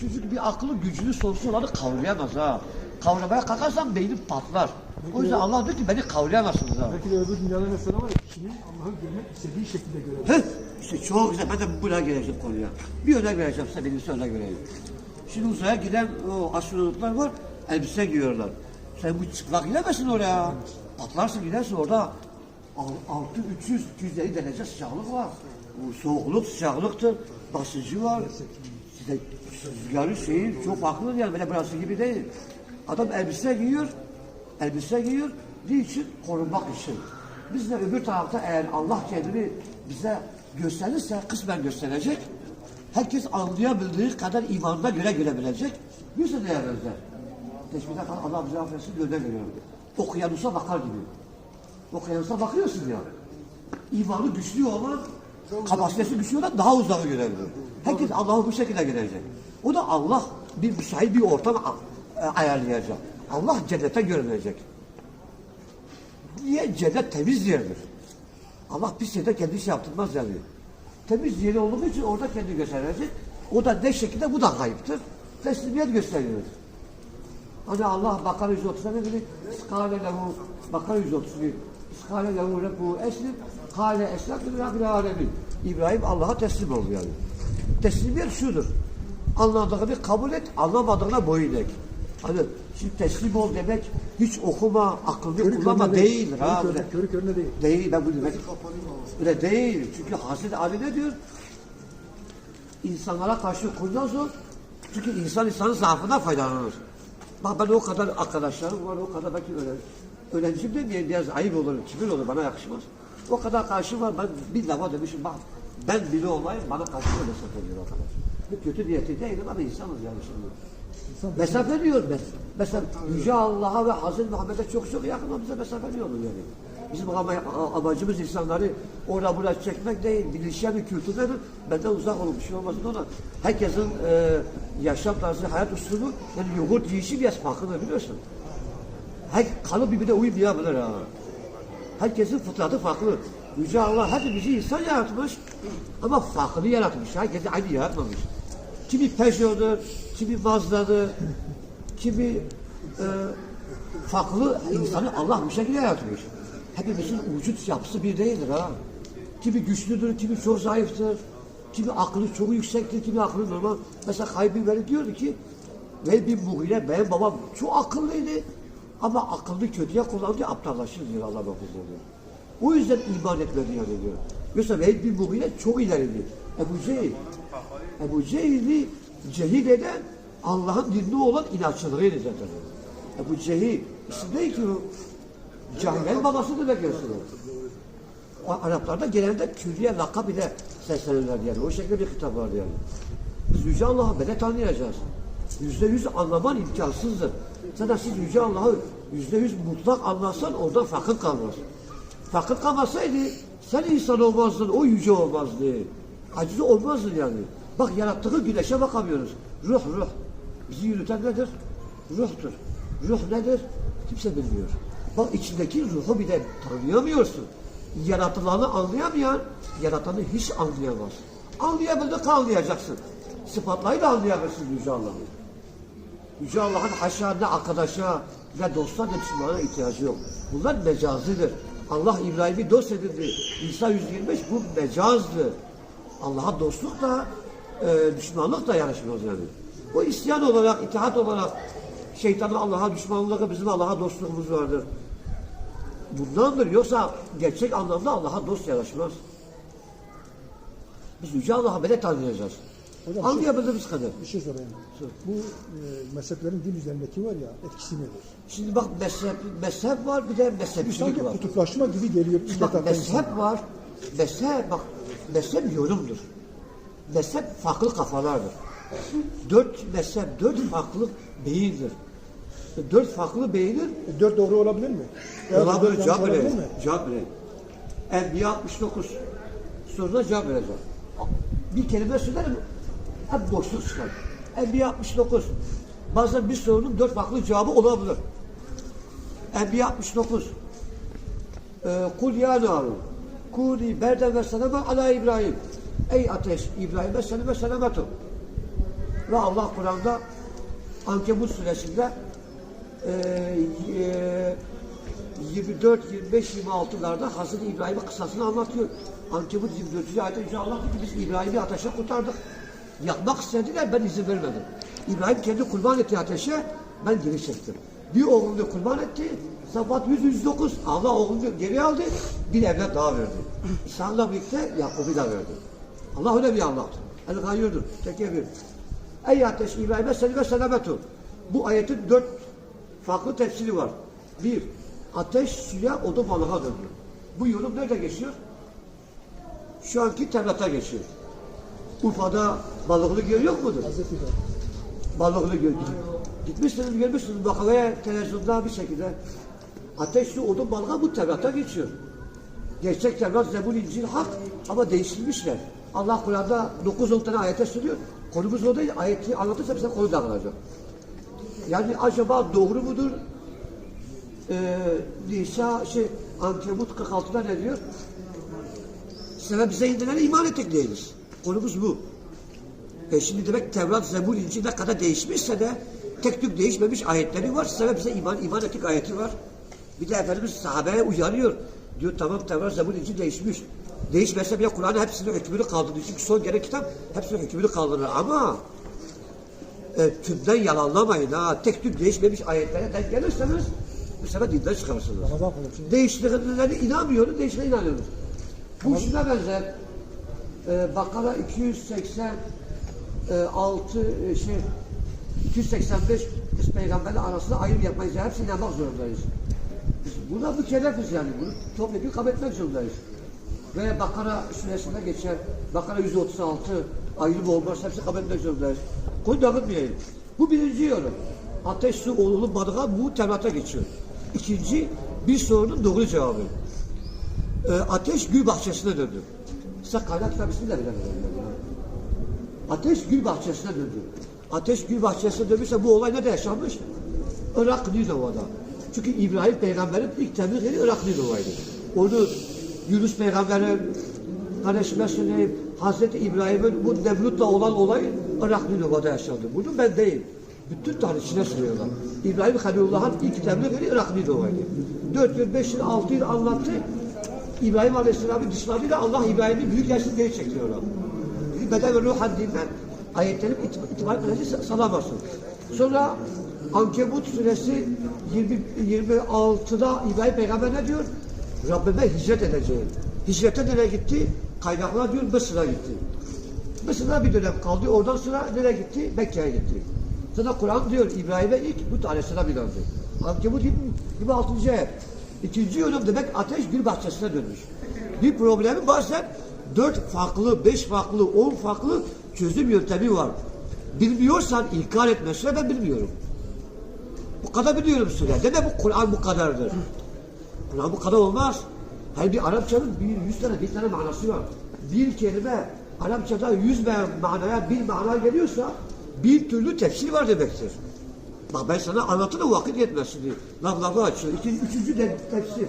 Küçücük bir aklı güclü sorusu olanı kavrayamaz ha. Kavramaya kalkarsan beynin patlar. O yüzden Allah diyor ki beni kavrayamazsınız ha. Belki de öbür dünyada mesela var kişinin Allah'ı görmek istediği şekilde görebilir. Heh, işte çok güzel. Ben de buna geleceğim konuya. Bir örnek vereceğim size, birincisi örnek vereyim. Şimdi uzaya giden o astronotlar var, elbise giyiyorlar. Sen bu çıplak gidemezsin oraya. Patlarsın gidersin orada. Al- Altı 300 250 derece sıcaklık var. Bu soğukluk sıcaklıktır. Basıncı var. Size rüzgarı şeyi çok farklı yani böyle burası gibi değil. Adam elbise giyiyor. Elbise giyiyor. Niçin? Korunmak için. Biz de öbür tarafta eğer Allah kendini bize gösterirse kısmen gösterecek. Herkes anlayabildiği kadar imanına göre görebilecek. Biz de neye benzer? Teşbihde kalan Allah bize affetsin örnek veriyorum. Okyanusa bakar gibi. Okyanusa bakıyorsun ya. İmanı güçlü olan, kapasitesi güçlü olan daha uzağı görebilir. Herkes Allah'ı bu şekilde görecek. O da Allah bir müsait bir ortam e, ayarlayacak. Allah cennete görünecek. Niye? Cennet temiz yerdir. Allah pis yerde kendi şey yaptırmaz yani. Temiz yeri olduğu için orada kendi gösterecek. O da ne şekilde bu da kayıptır. Teslimiyet gösteriyor. Hani Allah Bakara 130'da ne dedi? Skale lehu Bakara 131. Skale lehu Rabbu eslim. Kale eslamtu Rabbil alemin. İbrahim Allah'a teslim oldu yani. Teslimiyet şudur. Anladığını kabul et, anlamadığına boyun eğ. Hani şimdi teslim ol demek hiç okuma, aklını kullanma değildir. Ha, Körü öyle. körüne, körü körüne değil. Değil ben bunu demek. Öyle değil. Çünkü Hazreti Ali ne diyor? İnsanlara karşı kurnaz ol. Çünkü insan insanın zaafından faydalanır. Bak ben o kadar arkadaşlarım var, o kadar belki öyle. Öğrencim demeyeyim biraz ayıp olur, kibir olur, bana yakışmaz. O kadar karşı var, ben bir lafa demişim, bak ben biri olmayayım, bana karşı öyle ediyor o kadar. Bu kötü niyeti değilim ama insanız yani şimdi. İnsan Mesafe diyor mes mesela Yüce Allah'a ve Hazreti Muhammed'e çok çok yakın bize mesafe diyor yani. Bizim ama amacımız insanları orada burada çekmek değil, bilinçli bir kültürden benden uzak olup bir şey olmasın ona. Herkesin e, yaşam tarzı, hayat üslubu, yani yoğurt yiyişi biraz farklı biliyorsun. Her kanı birbirine uymayabilir ha. Herkesin fıtratı farklı. Yüce Allah hepimizi insan yaratmış ama farklı yaratmış. Herkesi aynı yaratmamış. Kimi Peugeot'dur, kimi Mazda'dır, kimi e, farklı insanı Allah bu şekilde yaratmış. Hepimizin vücut yapısı bir değildir ha. Kimi güçlüdür, kimi çok zayıftır, kimi aklı çok yüksektir, kimi aklı normal. Mesela Haybi Veli diyordu ki, ve bir muhire benim babam çok akıllıydı ama akıllı kötüye kullanınca aptallaşır diyor Allah diyor. O yüzden iman etmedi yani diyor. Yoksa Velid bin Mughire çok ileriydi. Ebu Cehil. Ebu Cehil'i cehil eden Allah'ın dinine olan inatçılığıydı zaten. Ebu Cehil değil ki o. Cahillerin babası demek aslında. O Araplarda genelde külliye lakab ile seslenirler yani. O şekilde bir kitap vardı yani. Biz Yüce Allah'ı böyle tanıyacağız. Yüzde yüz anlaman imkansızdır. Zaten siz Yüce Allah'ı yüzde yüz mutlak anlasan oradan fakir kalmaz. Fakir kalmasaydı sen insan olmazdın, o yüce olmazdı. Aciz olmazdın yani. Bak yarattığı güneşe bakamıyoruz. Ruh, ruh. Bizi yürüten nedir? Ruhtur. Ruh nedir? Kimse bilmiyor. Bak içindeki ruhu bile tanıyamıyorsun. Yaratılanı anlayamayan, yaratanı hiç anlayamaz. Anlayabildik anlayacaksın. Sıfatlayı da anlayabilirsin Yüce Allah'ı. Yüce Allah'ın haşa ne arkadaşa ne dosta ne düşmana ihtiyacı yok. Bunlar mecazidir. Allah İbrahim'i dost edildi. İsa 125 bu mecazdır. Allah'a dostluk da e, düşmanlık da yarışmaz yani. O isyan olarak, itaat olarak şeytanın Allah'a düşmanlığı bizim Allah'a dostluğumuz vardır. Bundandır. Yoksa gerçek anlamda Allah'a dost yaraşmaz. Biz Yüce Allah'a böyle tanıyacağız. Hocam, Anlayabildiğimiz kadar. bir şey sorayım. Bu e, mezheplerin din üzerindeki var ya etkisi nedir? Şimdi bak mezhep, mezhep var bir de mezhepçilik Sanki var. kutuplaşma gibi geliyor Bak insan. mezhep var. Mezhep bak mezhep yorumdur. Mezhep farklı kafalardır. Dört mezhep, dört farklı beyindir. Dört farklı beyindir. Dört doğru olabilir mi? Olabilir, cevap mi? Cevap verin. Enbiya 69 soruna cevap vereceğim. Bir kelime söylerim, hep boşluk çıkar. Enbiya 69. Bazen bir sorunun dört farklı cevabı olabilir. Enbiya 69. Ee, Kul ya naru. Kuli berden ve seleme ala İbrahim. Ey ateş İbrahim'e seleme selametu. Ve Allah Kur'an'da Ankebut suresinde e, e, 24, 25, 26'larda Hazreti İbrahim'in kıssasını anlatıyor. Ankebut 24. ayette Yüce Allah ki biz İbrahim'i ateşe kurtardık. Yakmak istediler ben izin vermedim. İbrahim kendi kurban etti ateşe ben geri çektim. Bir oğlunu kurban etti. Sabat 100 109. Allah oğlunu geri aldı. Bir evlat daha verdi. İsa'la birlikte Yakup'u da verdi. Allah öyle bir Allah'tır. El gayyurdur. Tekebir. Ey ateş İbrahim'e seni ve selamet ol. Bu ayetin dört farklı tefsiri var. Bir, ateş suya odun balığa dönüyor. Bu yorum nerede geçiyor? Şu anki Tevrat'a geçiyor. Urfa'da balıklı göl yok mudur? Balıklı göl. Gitmişsiniz, görmüşsünüz bakavaya televizyonda bir şekilde. Ateş su odun balığa bu Tevrat'a geçiyor. Gerçek Tevrat, Zebur, İncil, Hak ama değiştirmişler. Allah Kur'an'da 9-10 tane ayete sürüyor. Konumuz o değil. Ayeti anlatırsa bize konu dağılacak. Yani acaba doğru mudur? Ee, Nisa şey Ankebut 46'da ne diyor? Sana bize indirilene iman ettik değiliz. Konumuz bu. E şimdi demek Tevrat, Zebur, İncil ne kadar değişmişse de tek tük değişmemiş ayetleri var. Bize iman, iman ettik ayeti var. Bir de Efendimiz sahabeye uyarıyor. Diyor tamam Tevrat, Zebur, İncil değişmiş. Değişmese bile Kur'an'ın hepsinin hükmünü kaldırır. Çünkü son gelen kitap hepsinin hükmünü kaldırır. Ama e, tümden yalanlamayın ha. Tek tük değişmemiş ayetlere denk gelirseniz bu sefer dinden çıkarsınız. Değiştiklerine inanmıyoruz, değiştiğine inanıyoruz. Bu şuna benzer. Ee, Bakara 286 e, şey 285 biz peygamberle arasında ayrım yapmayız. Hepsine inanmak zorundayız. Biz buna mükellefiz yani. Bunu topyekun kabul etmek zorundayız. Ve Bakara suresinde geçer. Bakara 136 ayrım olmaz. Hepsi kabul etmek zorundayız. Konu dağıtmayayım. Bu birinci yorum. Ateş, su, oğlulu, balığa bu Tevrat'a geçiyor. İkinci, bir sorunun doğru cevabı. Ee, ateş gül bahçesine döndü. Size kaynak kitabısını da. Ateş gül bahçesine döndü. Ateş gül bahçesine dönmüşse bu olay nerede yaşanmış? Irak Ninova'da. Çünkü İbrahim peygamberin ilk tebliğ yeri Irak Ninova'ydı. Onu Yunus peygamberin kardeşime Hazreti İbrahim'in bu Nemrut'la olan olay Irak Ninova'da yaşandı. Bunu ben değil. Bütün tarihçiler söylüyorlar. İbrahim Halilullah'ın ilk tebliğ yeri Irak Ninova'ydı. 4 yıl, 5 yıl, 6 yıl anlattı. İbrahim Aleyhisselam'ın dışlarıyla Allah İbrahim'i büyük yaşlı geri çekiyorlar. Beden ve ruh haddinden ayetlerin it- itibar kılacı salamazsın. Sonra Ankebut suresi 20, 26'da İbrahim Peygamber ne diyor? Rabbime hicret edeceğim. Hicrete nereye gitti? Kaynaklar diyor Mısır'a gitti. Mısır'da bir dönem kaldı. Oradan sonra nereye gitti? Mekke'ye gitti. Sonra Kur'an diyor İbrahim'e ilk Hud Aleyhisselam inandı. Ankebut 26. ayet. İkinci yorum demek ateş gül bahçesine dönmüş. Bir problemi bazen dört farklı, beş farklı, on farklı çözüm yöntemi var. Bilmiyorsan inkar etme. Söyle ben bilmiyorum. Bu kadar biliyorum söyle. Deme bu Kur'an bu kadardır. Kur'an bu kadar olmaz. Her bir Arapçanın bir yüz tane, bir tane manası var. Bir kelime Arapçada yüz manaya bir mana geliyorsa bir türlü tefsir var demektir. Bak ben sana anlatırım vakit yetmez şimdi. Laf lafı açıyor. İkinci, üçüncü de tefsir.